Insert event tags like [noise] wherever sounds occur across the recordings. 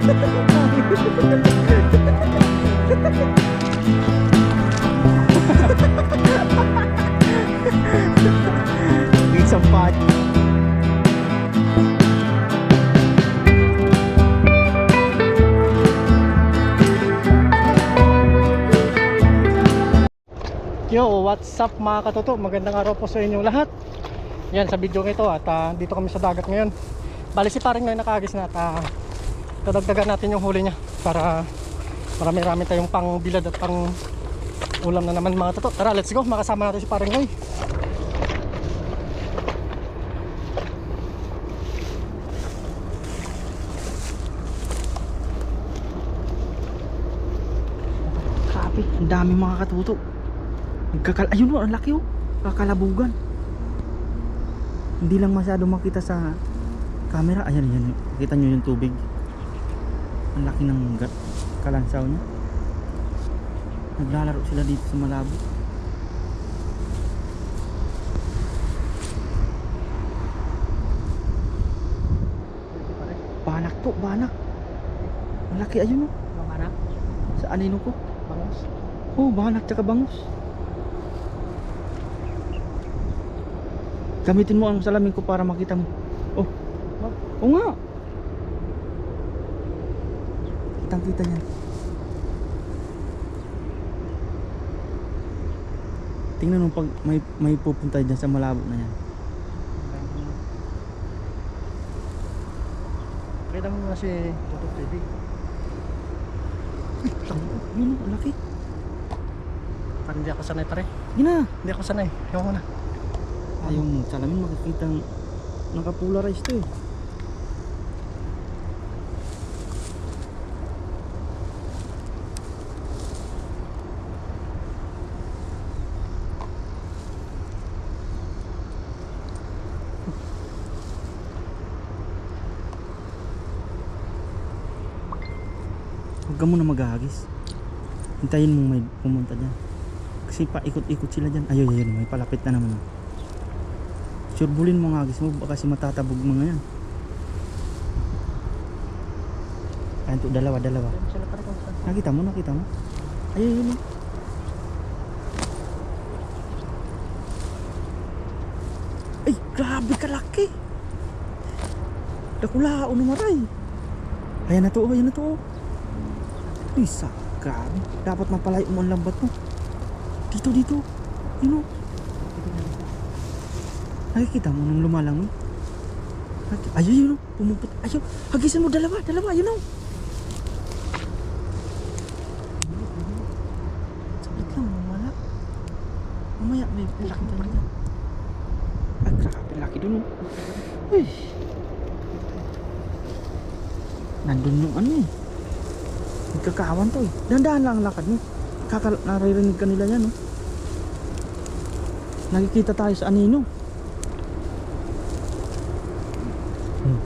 [laughs] It's. Yo, what's up mga katoto? Magandang araw po sa inyong lahat. Yan, sa video ito at ah, dito kami sa dagat ngayon. Bali si paring ngayon nakagis na at ah, dadagdagan natin yung huli niya para marami-rami tayong pang bilad at pang ulam na naman mga toto. Tara, let's go. Makasama natin si paring Noy. Grabe, ang dami mga katuto. Nagkakal Ayun o, ang laki o. Kakalabugan. Hindi lang masyado makita sa camera. Ayan, ayan. Kita nyo yung tubig. Ang laki ng kalansaw niya. Naglalaro sila dito sa Malabo. Banak to, banak. Ang laki, ayun o. Mamana, Sa anino ko. bangus. Oh, banak tsaka bangus. Gamitin mo ang salamin ko para makita mo. Oh. Oh nga. Kitang kita niyan. Tingnan mo pag may may pupunta dyan sa malabo na yan. Kita mo na si Tutok TV. Yun, ang laki. Parang hindi ako sanay pare. Gina. Hindi ako sanay. Yung muna. Ay, yung salamin makikita nakapolarize to eh. Maghahagis. Hintayin mo may pumunta dyan. Kasi paikot-ikot sila dyan. Ayun, ayun, may palapit na naman. oh. Surbulin mo nga agis mo baka kasi matatabog mga yan. Ayan to, dalawa, dalawa. Ayun. Nakita mo, nakita mo? Ayun, yun. oh. Ay, grabe kalaki. Dakulao na maray. Ayan na to, oh, ayan na to. Oh. Ay, sa grabe. Dapat mapalay mo ang lambat mo. Dito, dito. Yun oh. Nakikita mo nung lumalangoy? Ayun, yun oh. Pumuput. Ayun, hagisan mo dalawa, dalawa, yun oh. Saglit lang, wala. Mamaya may pupunta na yan. Ay, grabe, laki dun oh. Uy. Nandun yung ano eh. Nagkakawan to eh. Dandahan lang ang lakad mo. Kakal naririnig ka nila yan oh. Nakikita tayo sa anino. Hmm.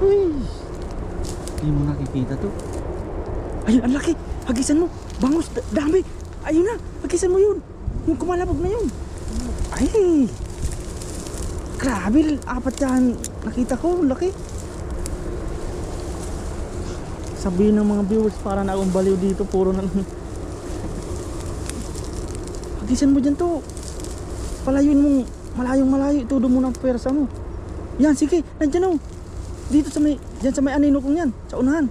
Uy. Hindi mo nakikita to. Ayun, ang laki. Hagisan mo. Bangus, da- dami. Ayun na, hagisan mo yun. Yung kumalabog na yun. Ay. Grabe, apat yan. Nakita ko, laki. Sabihin ng mga viewers para na akong baliw dito, puro na lang. Hagisan mo dyan to. Palayuin mong malayong malayo. Itudo mo ng pwersa mo. Yan, sige. Nandyan o. Dito sa may, dyan sa may anino kong yan. Sa unahan.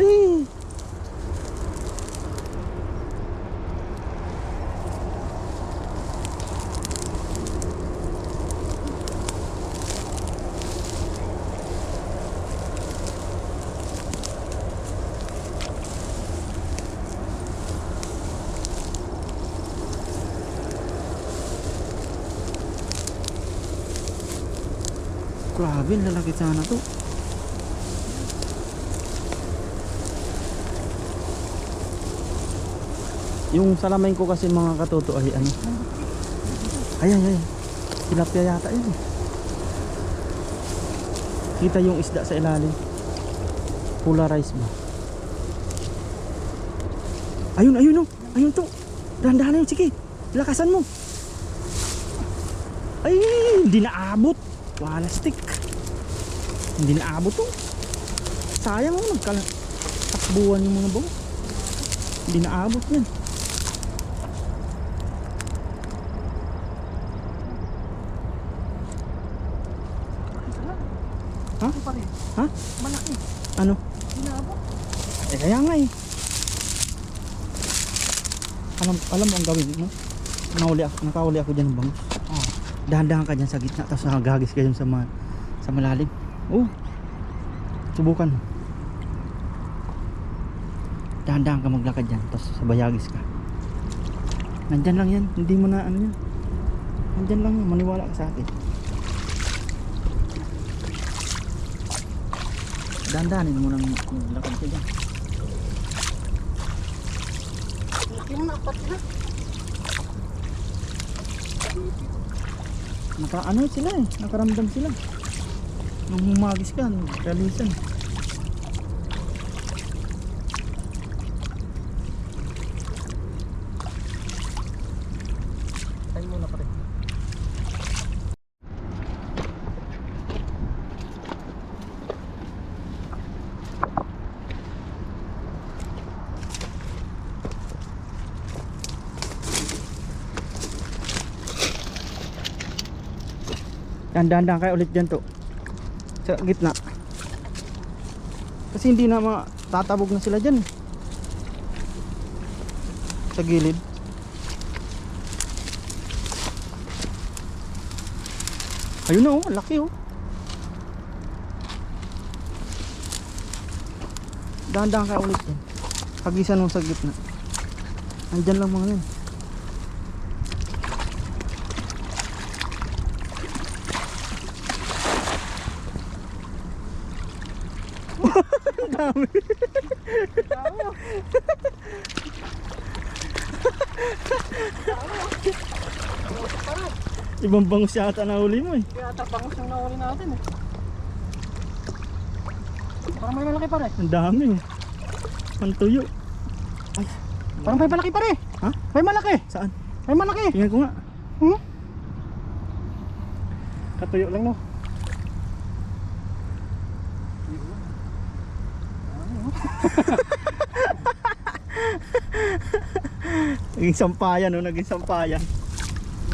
Ay! Grabe, lalaki sana to. Yung salamin ko kasi mga katoto ay ano. Ay, ay, ay. Tilapia yata yun. Kita yung isda sa ilalim. Polarized ba? Ayun, ayun oh. Ayun to. Dahan-dahan na yun. Sige. Lakasan mo. Ay, hindi naabot. Wala stick. Hindi naabot to. Sayang oh. Nagkala takbuhan yung mga bang. Hindi naabot yan. Ha? Ito pa rin. Ha? Malaki. Ano? Hinabot. Eh kaya nga eh. Alam, alam mo ang gawin mo? Nakuli ako, nakahuli ako dyan ng bangus. Oh. Dahan-dahan ka dyan sa gitna, tapos nakagagis ka dyan sa, ma, sa malalim. Oh. Subukan mo. Dahan-dahan ka maglakad dyan, tapos sa bayagis ka. Nandyan lang yan, hindi mo na ano yan. Nandyan lang maniwala ka sa akin. Dahan-dahanin mo nang maglakad ka dyan. Na, apat na. Naka ano sila eh, nakaramdam sila. Nung humagis ka, kalisan. Tayo muna pa rin. Dahan-dahan kayo ulit dyan to. Sa gitna. Kasi hindi na matatabog na sila dyan. Sa gilid. Ayun na oh, laki oh. Dahan-dahan kayo ulit dyan. Pagisan mo sa gitna. Andyan lang mga yan. Ibang bangus yata na huli mo eh. Kaya tapangos yung nahuli natin eh. Parang may malaki pa rin. Ang dami oh. Ang tuyo. Parang may malaki pa rin. Ha? May malaki. Saan? May malaki. Tingnan ko nga. Hmm? Katuyo lang no. Naging sampayan oh, naging sampayan.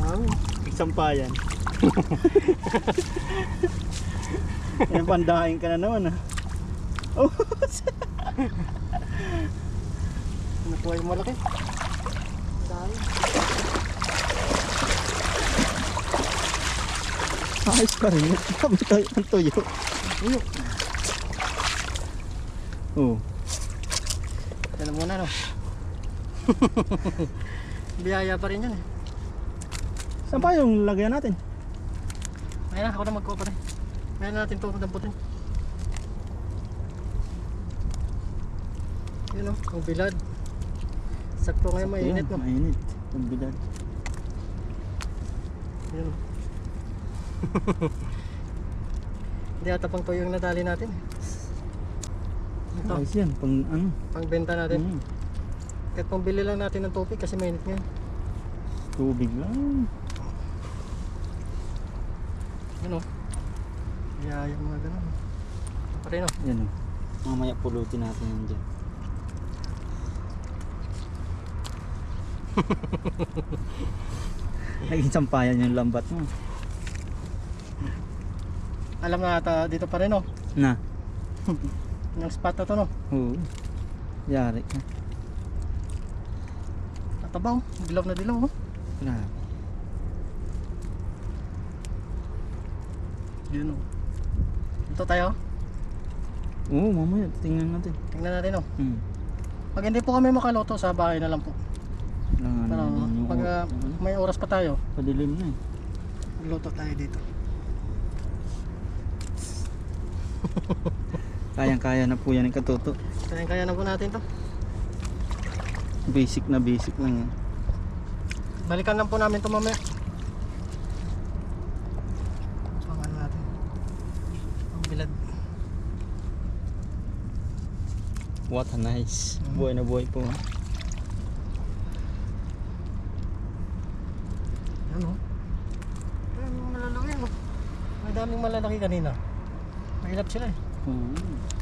Wow. Naging sampayan. [laughs] Yan pandahin ka na naman ah. Oh, [laughs] Nakuha yung malaki. Dami. ayos pa rin. Sabi tayo ang tuyo. Uyo. Oh. Yan na muna no. [laughs] Biyaya pa rin yan eh. Saan pa yung lagyan natin? Ayun na, ako na magkuha pa rin. Ngayon natin ito damputin. Yun o, ang bilad. Sakto ngayon mainit no. Mainit. Ang bilad. Yun o. [laughs] Hindi ata pang tuyo yung nadali natin. Ito, Ayos yan. Pang ano. pang benta natin. Mm, Kahit pang bili lang natin ng tubig kasi mainit ngayon. tubig lang. Yun o. Biyaya yung mga ganun. Pa rin o. Yan o. Mamaya pulutin natin yan dyan. [laughs] Naging sampayan yung lambat mo. Alam na ata dito pa rin o. Na. [laughs] Yung spot na to no. Oo. Yari ka. Tatabaw. Dilaw na dilaw o. Grabe. Yun o. Dito tayo. Oo, mamaya tingnan natin. Tingnan natin o. Hmm. Pag hindi po kami makaluto, sa bahay na lang po. Lang ano, pag ah, ano, may oras pa tayo, padilim na eh. luto tayo dito. [laughs] Kayang-kaya na po yan yung katuto. Kaya kaya na po natin to. Basic na basic lang yan. Balikan lang po namin to mamaya. So, ano natin? Ang bilad. What a nice. Buhay na buhay po. Ano? Malalaki ano. May daming malalaki kanina. Mahilap sila eh. Oo. Parang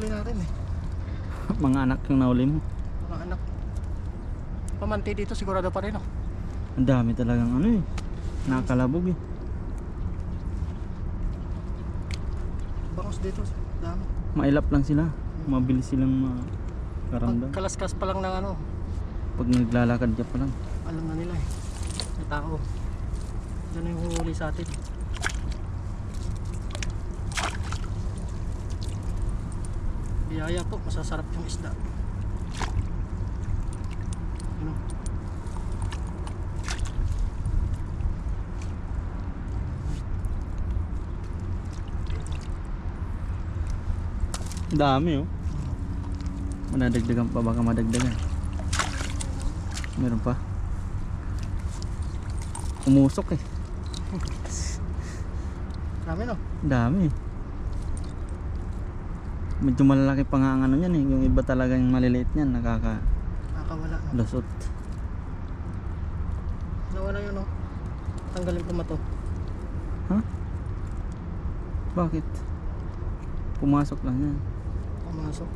Nahuli natin eh. Mga anak yung nahuli mo. Mga anak. Pamanti dito sigurado pa rin oh. Ang dami talagang ano eh. Nakakalabog eh. Bangos dito. Dami. Mailap lang sila. Mabilis silang makaramdam. Pagkalaskas pa lang ng ano. Pag naglalakad ka pa lang. Alam na nila eh. May tao. Diyan na yung huhuli sa atin. Biyaya po, masasarap yung isda. Ano? Dami oh. Manadagdagan pa baka madagdagan. Meron pa. Umusok eh. [laughs] Dami no? Dami. Medyo malalaki pa nga ang ano yan eh. Yung iba talagang maliliit niyan. Nakakalusot. Nakakawala no? Nawala yun no? Tanggalin ko mato. Bakit? Pumasok lang yan. Pumasok.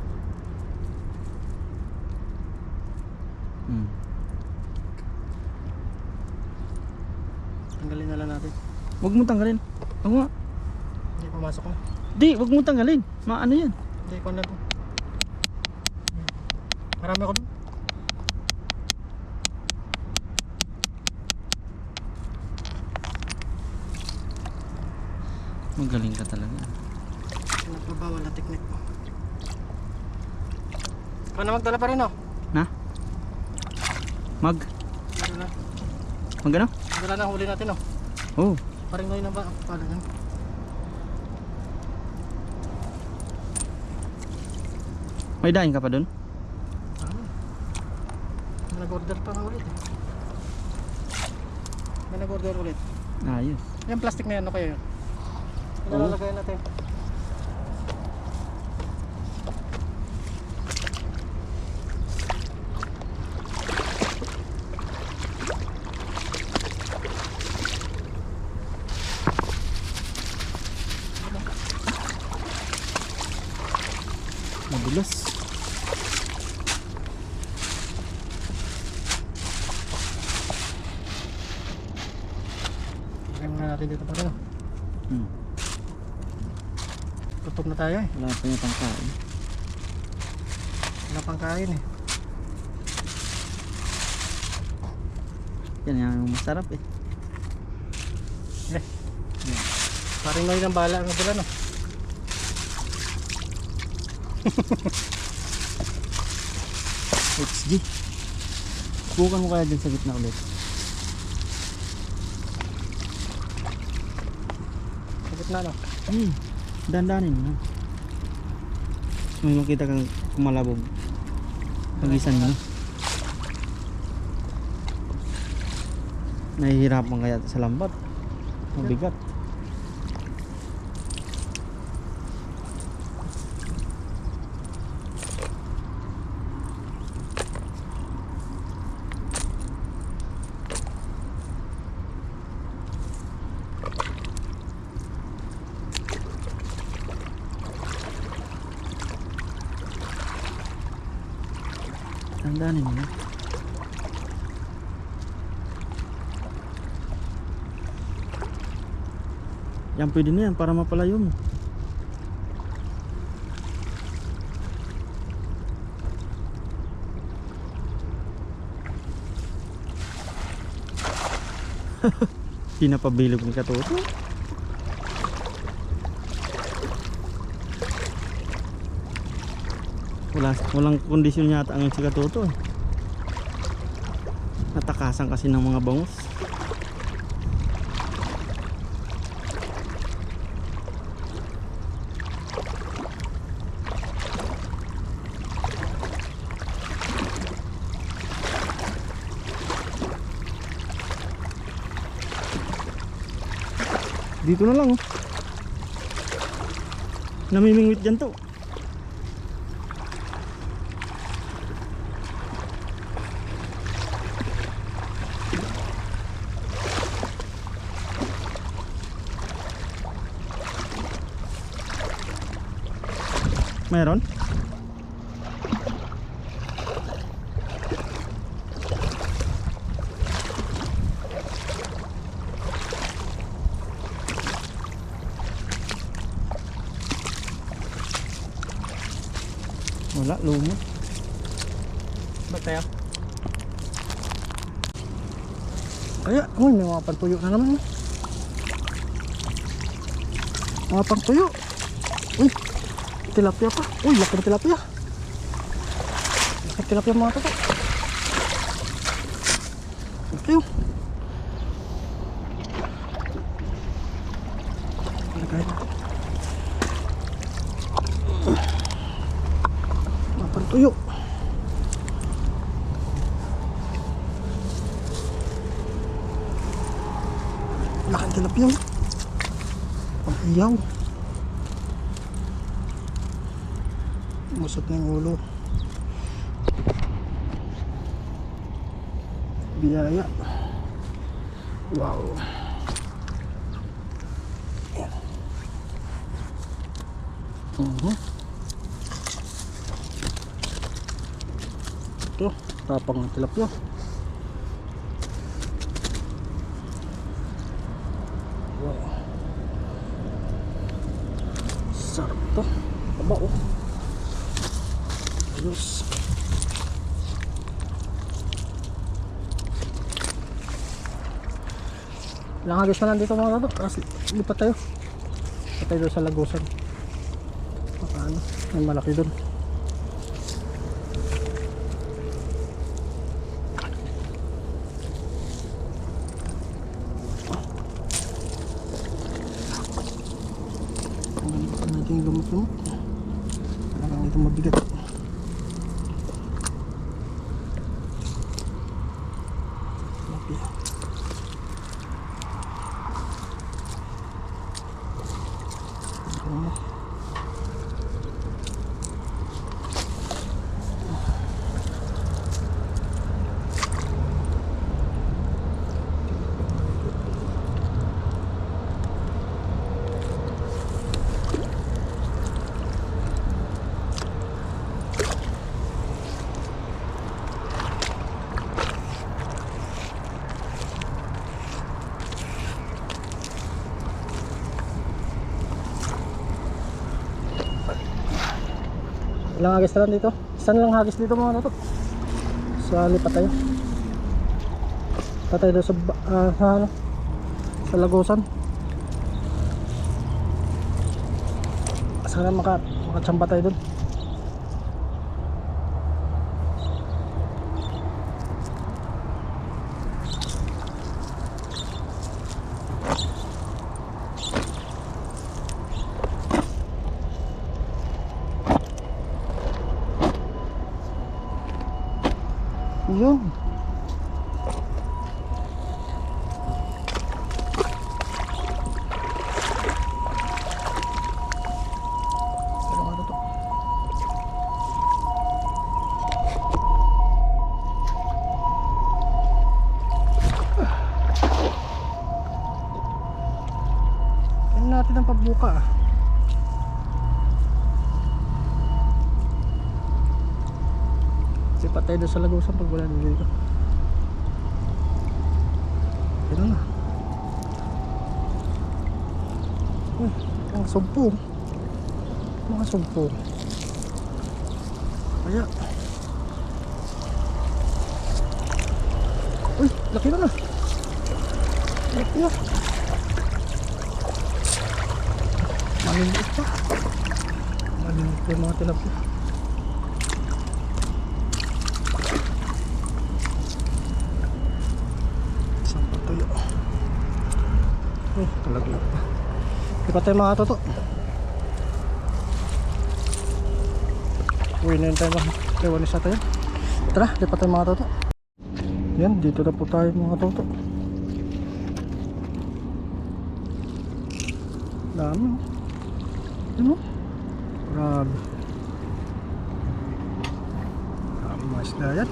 Hmm. Tanggalin na lang natin. Huwag mo tanggalin. Ako nga. Hindi pumasok na. Di, huwag mo tanggalin. Maano yan? Hindi ko na to. Marami ako dun. Magaling ka talaga. Pinagbabawal na technique mo. Paano magdala pa rin oh? Na? Mag? Na. Mag ano? Magdala na huli natin oh. Oh. Paring ngayon na ba? Paano yan? May daing ka pa dun? Ano? May nag-order pa nga ulit eh. May nag-order ulit. Ayos. Yung plastic na yan, ano kaya yun? Ilalagay natin. Madulas. Lagyan muna natin dito pa rin oh. Hmm. Gutom na tayo eh. Wala pa niya pang kain. Wala pang kain eh. Yan yung masarap eh. Eh. Paring ngayon ang bala ang dala no. XG. Bukan mo kaya dyan sa gitna ulit. Sa gitna no. Hmm. Dandanin mo. May makita kang kumalabog. Pagisan mo. Nahihirapan kaya sa lambat. Mabigat. Dandanin mo. Yan pwede na yan para mapalayo mo. [laughs] Pinapabilog ni Katoto. Wala, walang kondisyon yata ang si Katoto. eh. Natakasan kasi ng mga bangus. Dito na lang oh. Namimingwit dyan to. Meron? Wala, lumot. Ba't tayo? Kaya, uy, may mga pantuyo na naman. Mga pantuyo. Uy, tilapia pa. Uy, laki na tilapia. Laki na tilapia mga toto. Laki yun. Lagay na. Mga pantuyo. Laking tilapia. oh. Ang iyaw. Musot na yung ulo. Biyaya. Wow. Yan. Mhm. Ito, tapang ng tilapia. Wow. Sarap to. Taba oh. Ayos. Agos na nandito mga tato. Kasi lipat tayo. Lipat tayo sa lagusan. Paano? May malaki doon. Ano natin yung lumot-lumot? Parang ito mabigat. Tilapia. Ano? Ilang hagis na lang dito? Saan lang hagis dito mga nato? Sa lipat tayo. Patay doon sa, ah, sa ano? Sa lagusan. Sana maka, makachamba tayo doon. Doon sa lagusan pag wala dito. Pero na. Uy, mga sumpo. Mga sumpo. Kaya. Uy, laki na na. Laki na. Maliliit pa. Maliliit pa yung mga tilapia. Isang patuyo. Uy, talaglag pa. Lipat tayo mga toto. Uwi na yun tayo mga Ewan isa tayo. Tara, lipat tayo mga toto. Yan, dito na po tayo mga toto. Dami. Ano? Grabe. Grabe mga isda yan.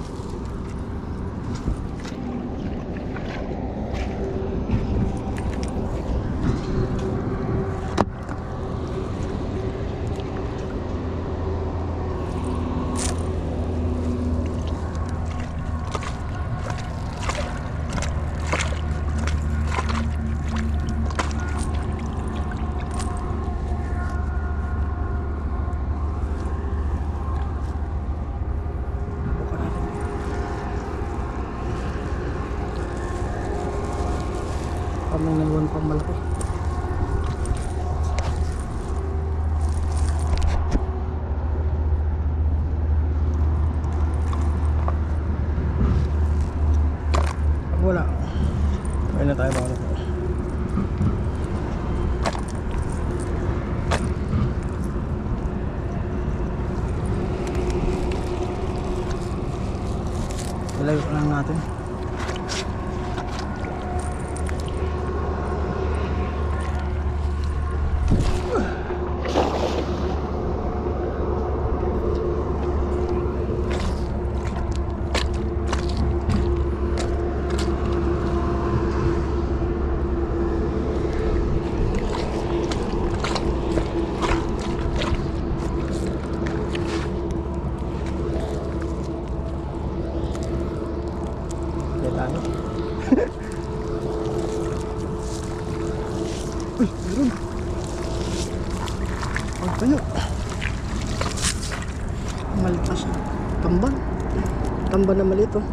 Tamban na maliit oh.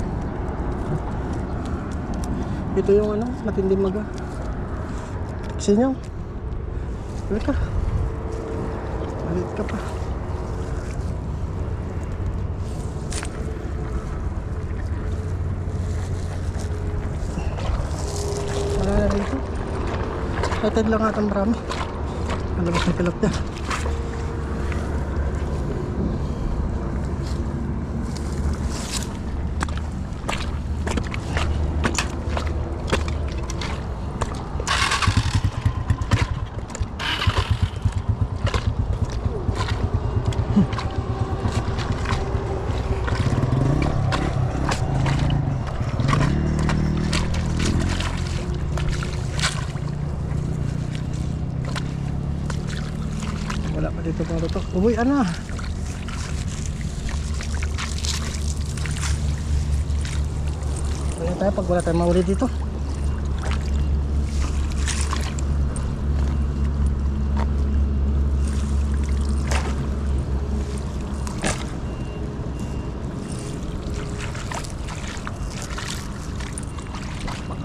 Ito yung ano, matindi maga. Sinyaw. Balik ka. Maliit ka pa. Wala na rito. Hatid lang atang marami. Malabas na tilapia. Wala pa dito mga Uwi, ana. Kaya tayo pag wala tayong mauli dito.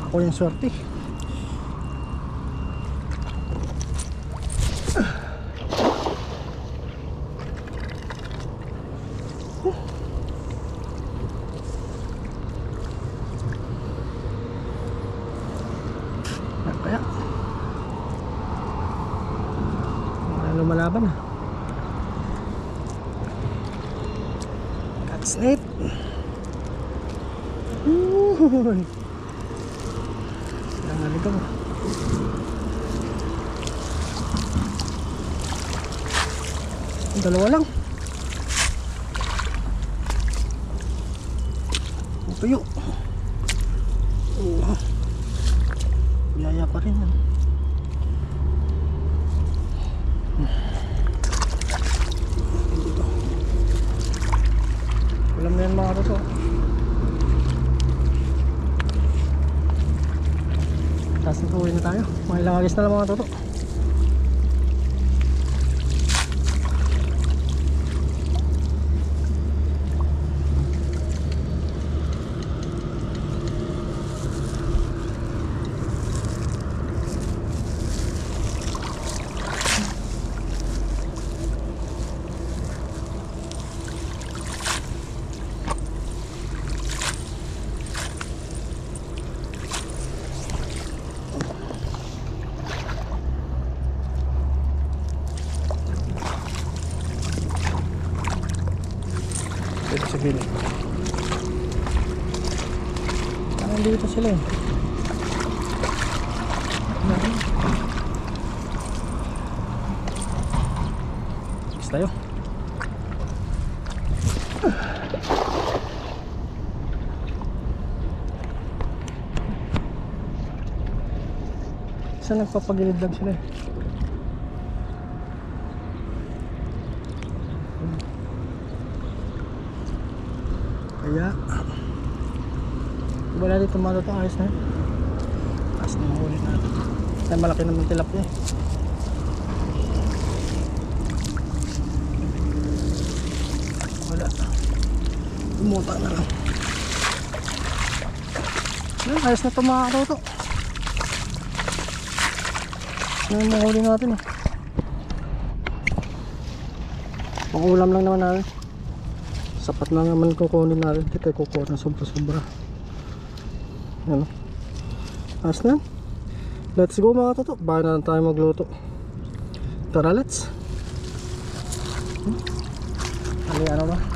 Ako yung swerte. Yan kaya. Wala lumalaban ah. Cat snake. Uy. Nangalig ako. Dalawa lang. Tuyo. Oh. sila eh. Bis tayo. Saan nagpapagilid lang sila eh. Yeah wala dito mga to ayos na. Taas na yung huli natin. Ay malaki naman tilapia eh. Wala. Umuta na lang. Yan, ayos na ito mga katoto. Yan yung mga huli natin eh. Pang ulam lang naman natin. Sapat na naman kukunin natin. Tayo kukuha ng sobra-sobra. Yan o. Ayos na. Let's go mga katoto. Bahay na lang tayo magluto. Tara, let's. Hmm? Ali, ano ba?